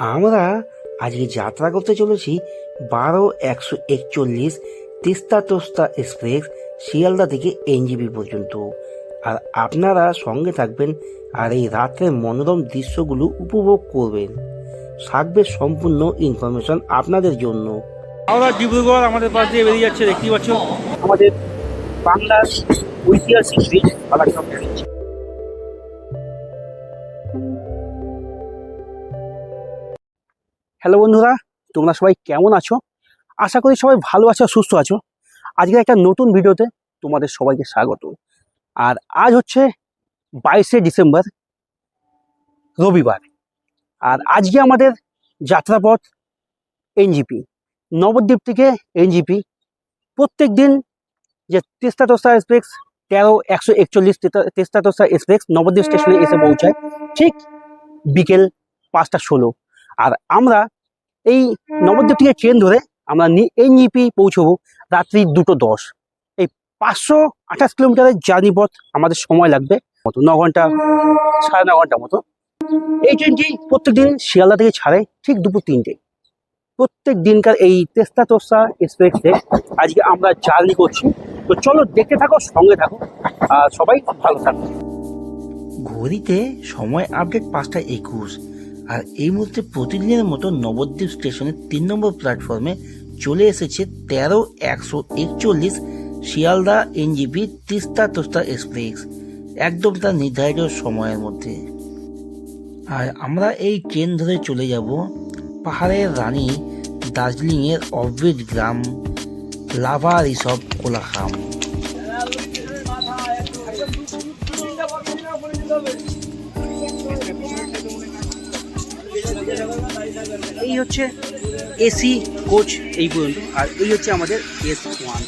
আমরা আজকে যাত্রা করতে চলেছি বারো একশো একচল্লিশ তিস্তা তোস্তা এক্সপ্রেস শিয়ালদা থেকে এনজিবি পর্যন্ত। আর আপনারা সঙ্গে থাকবেন আর এই রাত্রের মনোরম দৃশ্যগুলো উপভোগ করবেন। থাকবে সম্পূর্ণ ইনফরমেশন আপনাদের জন্য। হাওড়া ডিব্রুগড় আমাদের পাশ দিয়ে বেরিয়ে যাচ্ছে দেখতেই পাচ্ছ? আমাদের বাংলার ঐতিহাসিক ব্রিজ ব্রিজ হ্যালো বন্ধুরা, তোমরা সবাই কেমন আছো? আশা করি সবাই ভালো আছো, সুস্থ আছো। আজকে একটা নতুন ভিডিওতে তোমাদের সবাইকে স্বাগত। আর আজ হচ্ছে বাইশে ডিসেম্বর, রবিবার। আর আজকে আমাদের যাত্রাপথ এনজিপি। নবদ্বীপ থেকে এনজিপি। প্রত্যেক দিন যে তেস্তা তোস্তা এক্সপ্রেস তেরো, একশো একচল্লিশ তেস্তা তোস্তা এক্সপ্রেস নবদ্বীপ স্টেশনে এসে পৌঁছায়, ঠিক বিকেল পাঁচটা ষোলো। আর আমরা এই নবদ্বীপ থেকে ট্রেন ধরে আমরা এনজিপি পৌঁছবো রাত্রি দুটো দশ। এই পাঁচশো আঠাশ কিলোমিটারের জার্নি পথ আমাদের সময় লাগবে মতো, ন ঘণ্টা, সাড়ে ন ঘণ্টা মতো। এই ট্রেনটি প্রত্যেকদিন শিয়ালদা থেকে ছাড়ে ঠিক দুপুর তিনটে। প্রত্যেক দিনকার এই তেস্তা তোস্তা এক্সপ্রেসে আজকে আমরা জার্নি করছি। তো চলো দেখতে থাকো, সঙ্গে থাকো। আর সবাই ভালো থাকো। ঘড়িতে সময় আপডেট পাঁচটা একুশ। আর এই মুহূর্তে প্রতিদিনের মতো নবদ্বীপ স্টেশনের তিন নম্বর প্ল্যাটফর্মে চলে এসেছে তেরো একশো একচল্লিশ শিয়ালদা এনজিপি তিস্তা তোস্তা এক্সপ্রেস, একদম তার নির্ধারিত সময়ের মধ্যে। আর আমরা এই ট্রেন ধরে চলে যাব পাহাড়ের রানী দার্জিলিংয়ের অবৃত গ্রাম লাভা রিসব কোলাখাম। এই হচ্ছে এসি, কোচ এই পর্যন্ত। আর এই হচ্ছে আমাদের এস ওয়ান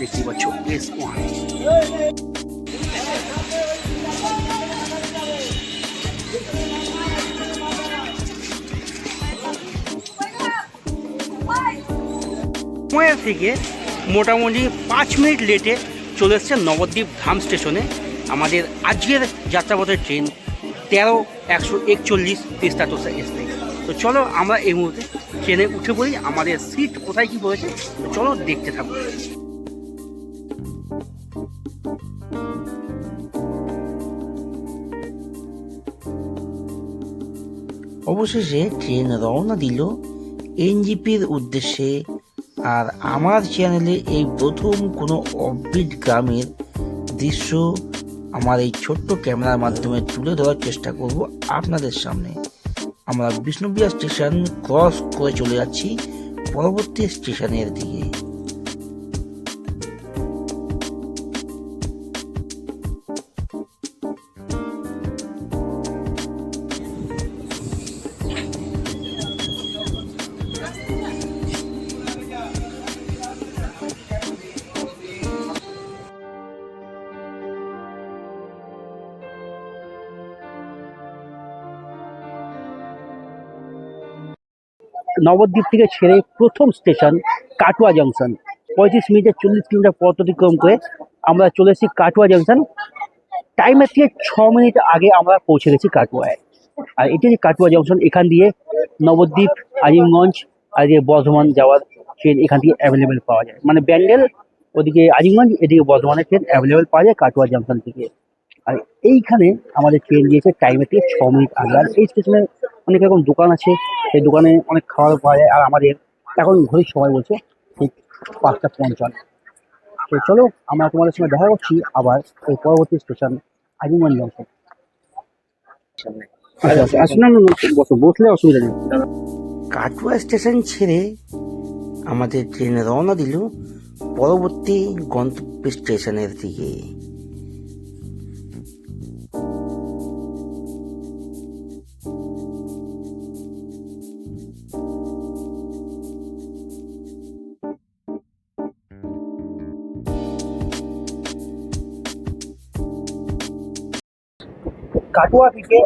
দেখতে পাচ্ছ এস ওয়ান থেকে মোটামুটি পাঁচ মিনিট লেটে চলে এসছে নবদ্বীপ ধাম স্টেশনে। আমাদের আজকের যাত্রাপথের ট্রেন তেরো একশো একচল্লিশ তিস্তা তোস্তা এক্সপ্রেস তো চলো আমরা এই মুহূর্তে ট্রেনে উঠে পড়ি, আমাদের সিট কোথায় কী তো চলো দেখতে থাকো। অবশেষে ট্রেন রওনা দিল এনজিপির উদ্দেশ্যে, আর আমার চ্যানেলে এই প্রথম কোনো অফবিট গ্রামের দৃশ্য আমার এই ছোট্ট ক্যামেরার মাধ্যমে তুলে ধরার চেষ্টা করব আপনাদের সামনে। আমরা বিষ্ণুপ্রিয়া স্টেশন ক্রস করে চলে যাচ্ছি, পরবর্তী স্টেশনের দিকে। নবদ্বীপ থেকে ছেড়ে প্রথম স্টেশন কাটুয়া জংশন। পঁয়ত্রিশ মিনিটে চল্লিশ কিলোমিটার পথ অতিক্রম করে আমরা চলে এসেছি কাটুয়া জংশন। টাইমের থেকে ছ মিনিট আগে আমরা পৌঁছে গেছি কাটুয়ায়। আর এটা যে কাটুয়া জংশন, এখান দিয়ে নবদ্বীপ, আজিমগঞ্জ আর যে বর্ধমান যাওয়ার ট্রেন এখান থেকে অ্যাভেলেবেল পাওয়া যায়। মানে ব্যান্ডেল ওদিকে আজিমগঞ্জ, এদিকে বর্ধমানের ট্রেন অ্যাভেলেবেল পাওয়া যায় কাটুয়া জংশন থেকে। আর এইখানে আমাদের ট্রেন দিয়েছে টাইমের থেকে ছ মিনিট আগে। আর এই স্টেশনে অনেক রকম দোকান আছে। সেই দোকানে অনেক খাবার পাওয়া যায়। আর আমাদের এখন ঘড়ির সময় বলছে ঠিক পাঁচটা পঞ্চান্ন। তো চলো, আমরা তোমাদের সঙ্গে দেখা করছি আবার এই পরবর্তী স্টেশন আজিমগঞ্জ জংশন আচ্ছা আচ্ছা বসো, বসলে অসুবিধা নেই। কাটুয়া স্টেশন ছেড়ে আমাদের ট্রেন রওনা দিল পরবর্তী গন্তব্য স্টেশনের দিকে। কাটোয়া থেকে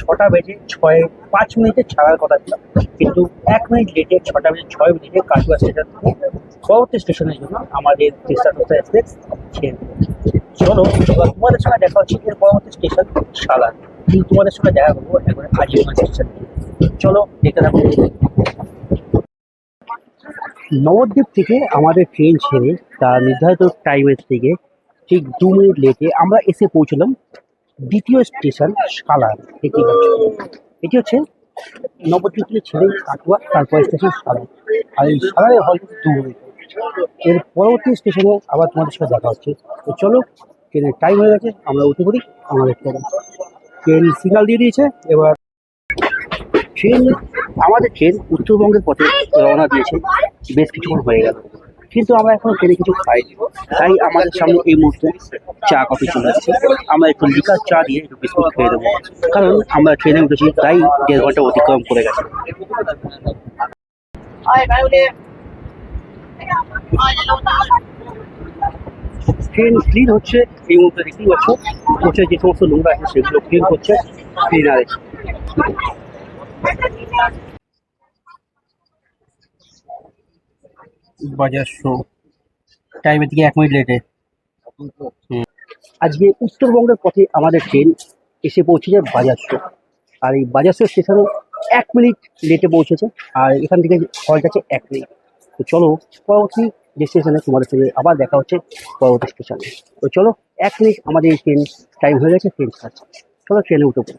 ছটা বেজে ছয়, পাঁচ মিনিটে ছাড়ার কথা ছিল। কিন্তু এক মিনিট লেটে ছটা বেজে ছয় মিনিটে কাটোয়া স্টেশন থেকে পরবর্তী স্টেশনের জন্য আমাদের তেস্তা তোস্তা এক্সপ্রেস ছেড়ে চলো, এবার তোমাদের সঙ্গে দেখা হচ্ছে এর পরবর্তী স্টেশন সালান কিন্তু তোমাদের সঙ্গে দেখা করব একবার আজিমগঞ্জ স্টেশন চলো দেখতে থাকো। নবদ্বীপ থেকে আমাদের ট্রেন ছেড়ে তার নির্ধারিত টাইমের থেকে ঠিক দু মিনিট লেটে আমরা এসে পৌঁছলাম দ্বিতীয় স্টেশন সালার এটি পাচ্ছ এটি হচ্ছে নবদ্বীপ থেকে ছেড়ে কাটুয়া, তারপর স্টেশন সালার আর এই সালারে হল দু এর পরবর্তী স্টেশনে আবার তোমাদের সাথে দেখা হচ্ছে। তো চলো, ট্রেনের টাইম হয়ে গেছে, আমরা উঠে পড়ি আমাদের ট্রেন। ট্রেন সিগনাল দিয়ে দিয়েছে, এবার ট্রেন, আমাদের ট্রেন উত্তরবঙ্গের পথে রওনা দিয়েছে। বেশ কিছুক্ষণ হয়ে গেল। কিন্তু আমরা এখন ট্রেনে কিছু খাইনি। তাই আমাদের সামনে এই মুহূর্তে চা কফি চলে আসছে। আমরা একটু লিকার চা দিয়ে একটু বিস্কুট খেয়ে দেবো কারণ আমরা ট্রেনে উঠেছি, তাই দেড় ঘণ্টা অতিক্রম করে গেছে। ট্রেন ক্লিন হচ্ছে, এই মুহূর্তে দেখতেই পাচ্ছ, হচ্ছে যে সমস্ত নোংরা আছে, সেগুলো ক্লিন করছে ক্লিনার বাজার শো টাইমের দিকে এক মিনিট লেটে আজকে উত্তরবঙ্গের পথে আমাদের ট্রেন এসে পৌঁছেছে বাজার শো আর এই বাজার শো স্টেশনে এক মিনিট লেটে পৌঁছেছে, আর এখান থেকে হল্ট আছে এক মিনিট তো চলো, পরবর্তী যে স্টেশনে তোমাদের সঙ্গে আবার দেখা হচ্ছে পরবর্তী স্টেশনে তো চলো, এক মিনিট আমাদের এই ট্রেন টাইম হয়ে গেছে ট্রেন ছাড়ছে চলো ট্রেনে উঠে পড়ি।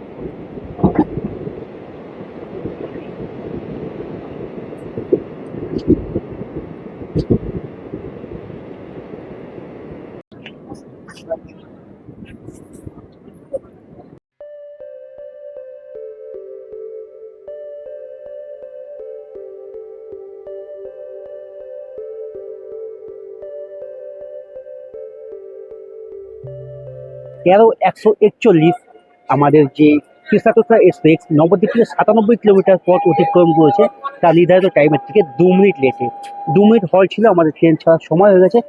তেরো একশো একচল্লিশ আমাদের যে কৃষ্ণাচোত্রা এক্সপ্রেস, নবদ্বীপ থেকে সাতানব্বই কিলোমিটার পথ অতিক্রম করেছে। তার নির্ধারিত টাইমের থেকে দু মিনিট লেটে দু মিনিট হল ছিল, আমাদের ট্রেন ছাড়ার সময় হয়ে গেছে।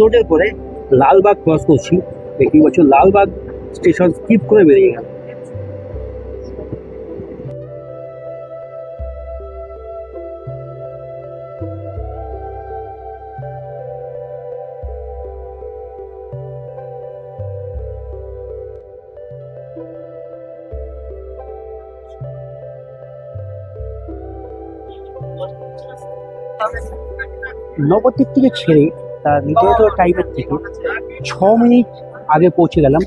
রোডের পরে লালবাগ ক্রস করছি। দেখি বছর লালবাগ স্টেশন স্কিপ করে বেরিয়ে গেল নবদ্বীপ থেকে ছেড়ে তার নির্ধারিত টাইমের থেকে ছ মিনিট আগে পৌঁছে গেলাম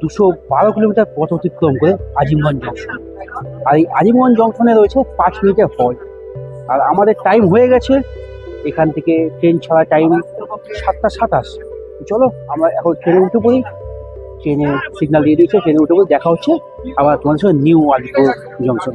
দুশো বারো কিলোমিটার পথ অতিক্রম করে আজিমগঞ্জ জংশন আর এই আজিমগঞ্জ জংশনে রয়েছে পাঁচ মিনিটের হল্ট আর আমাদের টাইম হয়ে গেছে, এখান থেকে ট্রেন ছাড়া টাইম সাতটা সাতাশ। চলো, আমরা এখন ট্রেনে উঠে পড়ি। ট্রেনে সিগন্যাল দিয়ে দিয়েছে ট্রেনে উঠে পড়ি দেখা হচ্ছে আবার তোমাদের সঙ্গে নিউ আলিপুর জংশন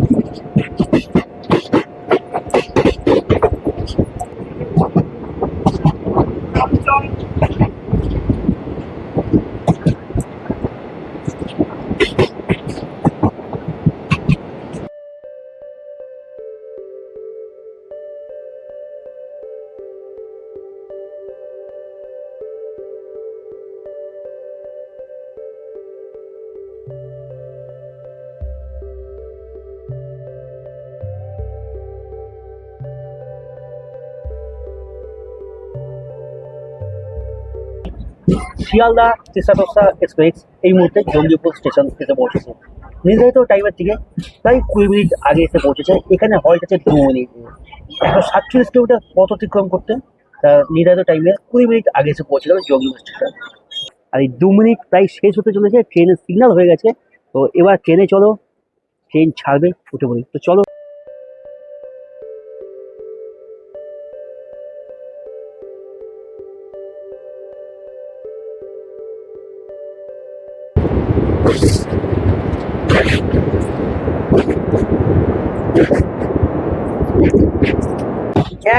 শিয়ালদা তেসাদশা এক্সপ্রেস এই মুহূর্তে জঙ্গিপুর স্টেশন এসে পৌঁছেছে। নির্ধারিত টাইমের থেকে প্রায় কুড়ি মিনিট আগে এসে পৌঁছেছে। এখানে হল্ট আছে দু মিনিট। একশো সাতচল্লিশ কিলোমিটার পথ অতিক্রম করতে, তার নির্ধারিত টাইমে কুড়ি মিনিট আগে এসে পৌঁছে গেল জঙ্গিপুর স্টেশন। আর এই দু মিনিট প্রায় শেষ হতে চলেছে। ট্রেনের সিগন্যাল হয়ে গেছে। তো এবার ট্রেনে চলো, ট্রেন ছাড়বে উঠে পড়ি। তো চলো।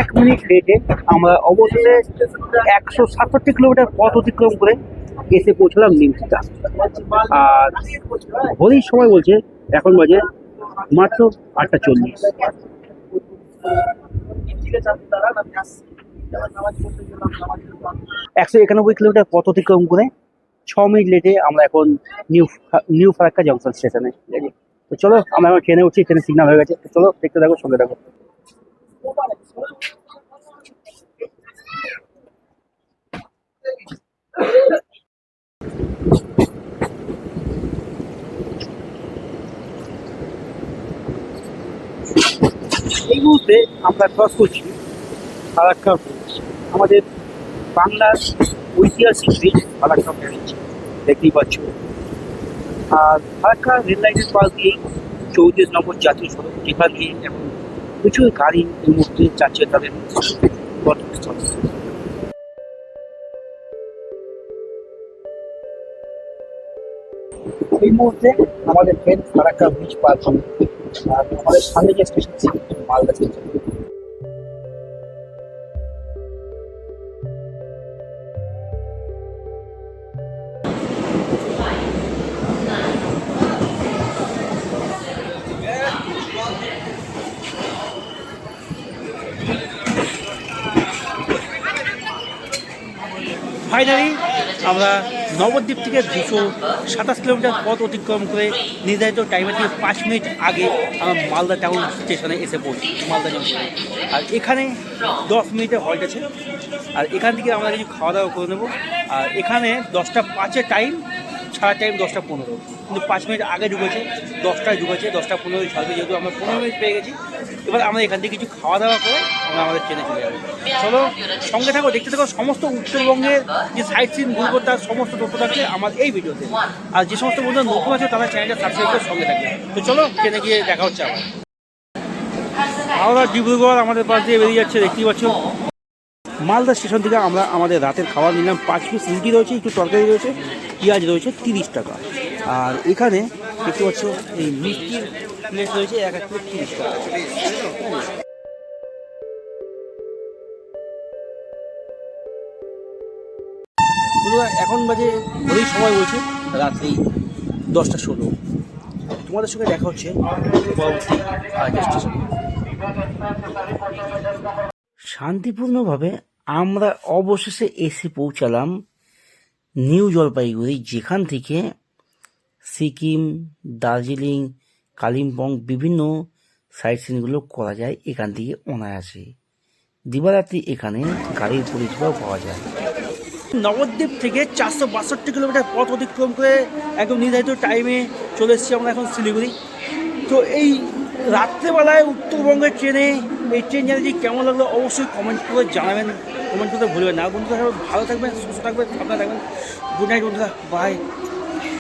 এক মিনিট লেটে আমরা অবশেষে একশো সাতষট্টি কিলোমিটার পথ অতিক্রম করে এসে পৌঁছলাম নিমতিতা আর ঘড়ির সময় বলছে, এখন বাজে মাত্র আটটা চল্লিশ। একশো একানব্বই কিলোমিটার পথ অতিক্রম করে ছ মিনিট লেটে আমরা এখন নিউ নিউ ফারাক্কা জংশন স্টেশনে ঠিক আছে তো চলো, আমরা এখন ট্রেনে উঠছি ট্রেনে সিগনাল হয়ে গেছে। চলো, দেখতে থাকো, সঙ্গে থাকো। এই মুহূর্তে আমরা ক্রস করছি আমাদের বাংলার ঐতিহাসিক ব্রিজ ফারাক্কা ব্রিজ দেখতেই পাচ্ছ। আর ফারাক্কা রেল লাইনের পাশ দিয়ে চৌত্রিশ নম্বর জাতীয় সড়ক যেখান দিয়ে এখন প্রচুর গাড়ি এই মুহূর্তে যাচ্ছে তাদের গন্তব্যস্থল এই মুহূর্তে আমাদের ট্রেন ফারাক্কা ব্রিজ পার আর আমাদের সামনে যে স্টেশন মালদা স্টেশন ফাইনালি আমরা নবদ্বীপ থেকে দুশো সাতাশ কিলোমিটার পথ অতিক্রম করে নির্ধারিত টাইমে থেকে পাঁচ মিনিট আগে আমরা মালদা টাউন স্টেশনে এসে পড়ছি মালদা জংশনে আর এখানে দশ মিনিটে হল্ট আছে আর এখান থেকে আমরা কিছু খাওয়া দাওয়া করে নেব। আর এখানে দশটা পাঁচে টাইম সারা টাইম দশটা পনেরো। কিন্তু পাঁচ মিনিট আগে ঢুকেছে, দশটায় ঢুকেছে, দশটা পনেরোই ছাড়বে যেহেতু আমরা পনেরো মিনিট পেয়ে গেছি। এবার আমরা এখান থেকে কিছু খাওয়া দাওয়া করে আমরা আমাদের ট্রেনে চলে যাব। চলো, সঙ্গে থাকো, দেখতে থাকো সমস্ত উত্তরবঙ্গের যে সাইট সিন ঘুরবো তার সমস্ত তথ্য থাকছে আমার এই ভিডিওতে। আর যে সমস্ত বন্ধুরা নতুন আছে, তারা চ্যানেলটা সাবস্ক্রাইব করে সঙ্গে থাকবে। তো চলো, ট্রেনে গিয়ে দেখা হচ্ছে আবার। হাওড়া ডিব্রুগড় আমাদের পাশ দিয়ে বেরিয়ে যাচ্ছে, দেখতেই পাচ্ছ। মালদা স্টেশন থেকে আমরা আমাদের রাতের খাবার নিলাম। পাঁচ পিস রুটি রয়েছে, একটু তরকারি রয়েছে, পেঁয়াজ রয়েছে তিরিশ টাকা। আর এখানে দেখতে পাচ্ছ এই মিষ্টির প্লেট রয়েছে, এক এক প্লেট তিরিশ এখন বাজে ঘড়ির সময় বলছে, রাত্রি দশটা ষোলো। তোমাদের সঙ্গে দেখা হচ্ছে শান্তিপূর্ণভাবে আমরা অবশেষে এসে পৌঁছালাম নিউ জলপাইগুড়ি, যেখান থেকে সিকিম, দার্জিলিং, কালিম্পং বিভিন্ন সাইট সিনগুলো করা যায় এখান থেকে অনায়াসে। দিবারাত্রি এখানে গাড়ির পরিষেবাও পাওয়া যায়। নবদ্বীপ থেকে চারশো বাষট্টি কিলোমিটার পথ অতিক্রম করে একদম নির্ধারিত টাইমে চলে এসেছি আমরা এখন শিলিগুড়ি। তো এই রাত্রেবেলায় উত্তরবঙ্গের ট্রেনে এই ট্রেন জার্নি কেমন লাগল অবশ্যই কমেন্ট করে জানাবেন। কমেন্ট করতে ভুলবেন না। বন্ধুরা, ভালো থাকবেন, সুস্থ থাকবেন, সাবধানে থাকবেন। গুড নাইট বন্ধুরা। বাই